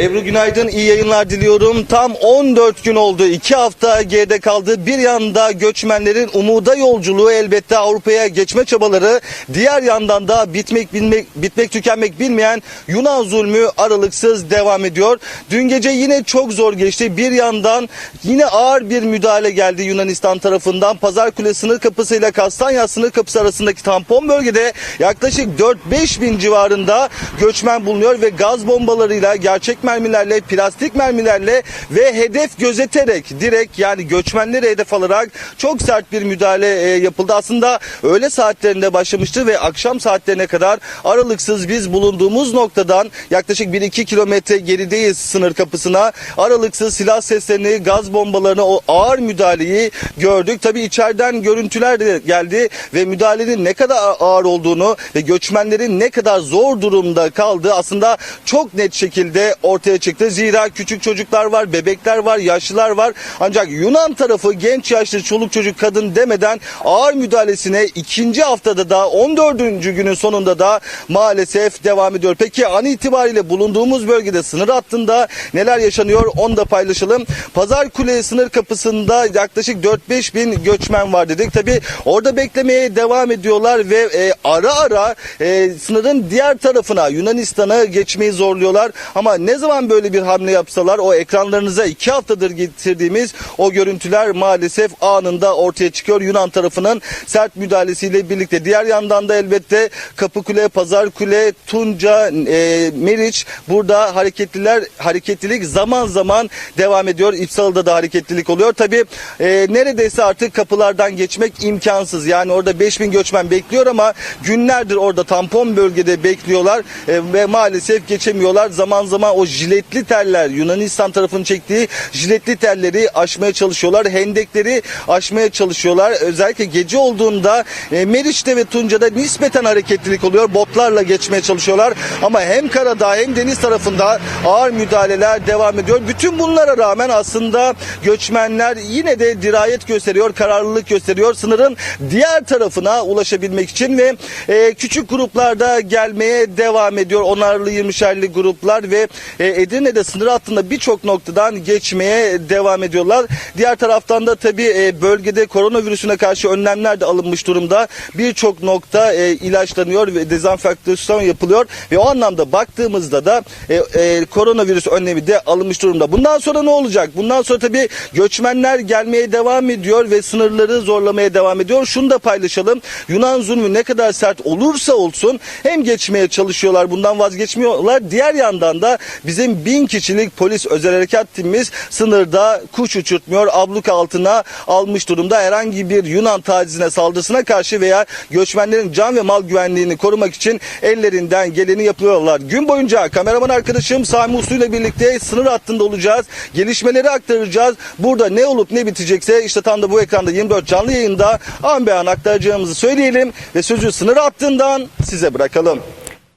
Ebru günaydın, iyi yayınlar diliyorum. Tam 14 gün oldu, 2 hafta geride kaldı. Bir yanda göçmenlerin umuda yolculuğu elbette Avrupa'ya geçme çabaları. Diğer yandan da bitmek bilmek, bitmek tükenmek bilmeyen Yunan zulmü aralıksız devam ediyor. Dün gece yine çok zor geçti. Bir yandan yine ağır bir müdahale geldi Yunanistan tarafından. Pazar Kule sınır kapısıyla Kastanya sınır kapısı arasındaki tampon bölgede yaklaşık 4-5 bin civarında göçmen bulunuyor ve gaz bombalarıyla, gerçek mermilerle, plastik mermilerle ve hedef gözeterek direkt yani göçmenleri hedef alarak çok sert bir müdahale e, yapıldı. Aslında öğle saatlerinde başlamıştı ve akşam saatlerine kadar aralıksız biz bulunduğumuz noktadan yaklaşık 1-2 kilometre gerideyiz sınır kapısına. Aralıksız silah seslerini, gaz bombalarını, o ağır müdahaleyi gördük. Tabii içeriden görüntüler de geldi ve müdahalenin ne kadar ağır olduğunu ve göçmenlerin ne kadar zor durumda kaldığı aslında çok net şekilde ortaya çıktı. Zira küçük çocuklar var, bebekler var, yaşlılar var. Ancak Yunan tarafı genç yaşlı çoluk çocuk kadın demeden ağır müdahalesine ikinci haftada da 14. günün sonunda da maalesef devam ediyor. Peki an itibariyle bulunduğumuz bölgede sınır hattında neler yaşanıyor onu da paylaşalım. Pazar Kule sınır kapısında yaklaşık 4-5 bin göçmen var dedik. Tabi orada beklemeye devam ediyorlar ve e, ara ara e, sınırın diğer tarafına Yunanistan'a geçmeyi zorluyorlar. Ama ne zaman böyle bir hamle yapsalar o ekranlarınıza iki haftadır getirdiğimiz o görüntüler maalesef anında ortaya çıkıyor. Yunan tarafının sert müdahalesiyle birlikte. Diğer yandan da elbette Kapıkule, Pazarkule, Tunca, e, Meriç burada hareketliler hareketlilik zaman zaman devam ediyor. İpsal'da da hareketlilik oluyor. Tabi neredeyse artık kapılardan geçmek imkansız. Yani orada 5000 göçmen bekliyor ama günlerdir orada tampon bölgede bekliyorlar e, ve maalesef geçemiyorlar. Zaman zaman o jiletli teller Yunanistan tarafının çektiği jiletli telleri aşmaya çalışıyorlar. Hendekleri aşmaya çalışıyorlar. Özellikle gece olduğunda e, Meriç'te ve Tunca'da nispeten hareketlilik oluyor. Botlarla geçmeye çalışıyorlar. Ama hem karada hem deniz tarafında ağır müdahaleler devam ediyor. Bütün bunlara rağmen aslında göçmenler yine de dirayet gösteriyor, kararlılık gösteriyor. Sınırın diğer tarafına ulaşabilmek için ve e, küçük gruplarda gelmeye devam ediyor. Onarlı 20'şerli gruplar ve e, Edirne'de sınır hattında birçok noktadan geçmeye devam ediyorlar. Diğer taraftan da tabii e, bölgede koronavirüsüne karşı önlemler de alınmış durumda. Birçok nokta e, ilaçlanıyor ve dezenfektasyon yapılıyor ve o anlamda baktığımızda da e, koronavirüs önlemi de alınmış durumda. Bundan sonra ne olacak? Bundan sonra tabii göçmenler gelmeye devam ediyor ve sınırları zorlamaya devam ediyor. Şunu da paylaşalım. Yunan zulmü ne kadar sert olursa olsun hem geçmeye çalışıyorlar bundan vazgeçmiyorlar. Diğer yandan da bizim bin kişilik polis özel harekat timimiz sınırda kuş uçurtmuyor. Abluka altına almış durumda. Herhangi bir Yunan tacizine saldırısına karşı veya göçmenlerin can ve mal güvenliğini korumak için ellerinden geleni yapıyorlar. Gün boyunca kameraman arkadaşım Sami Uslu ile birlikte sınır hattında olacağız. Gelişmeleri aktaracağız. Burada ne olup ne bitecekse işte tam da bu ekranda 24 canlı yayında an be an aktaracağımızı söyleyelim ve sözü sınır hattından size bırakalım.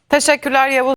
Teşekkürler Yavuz.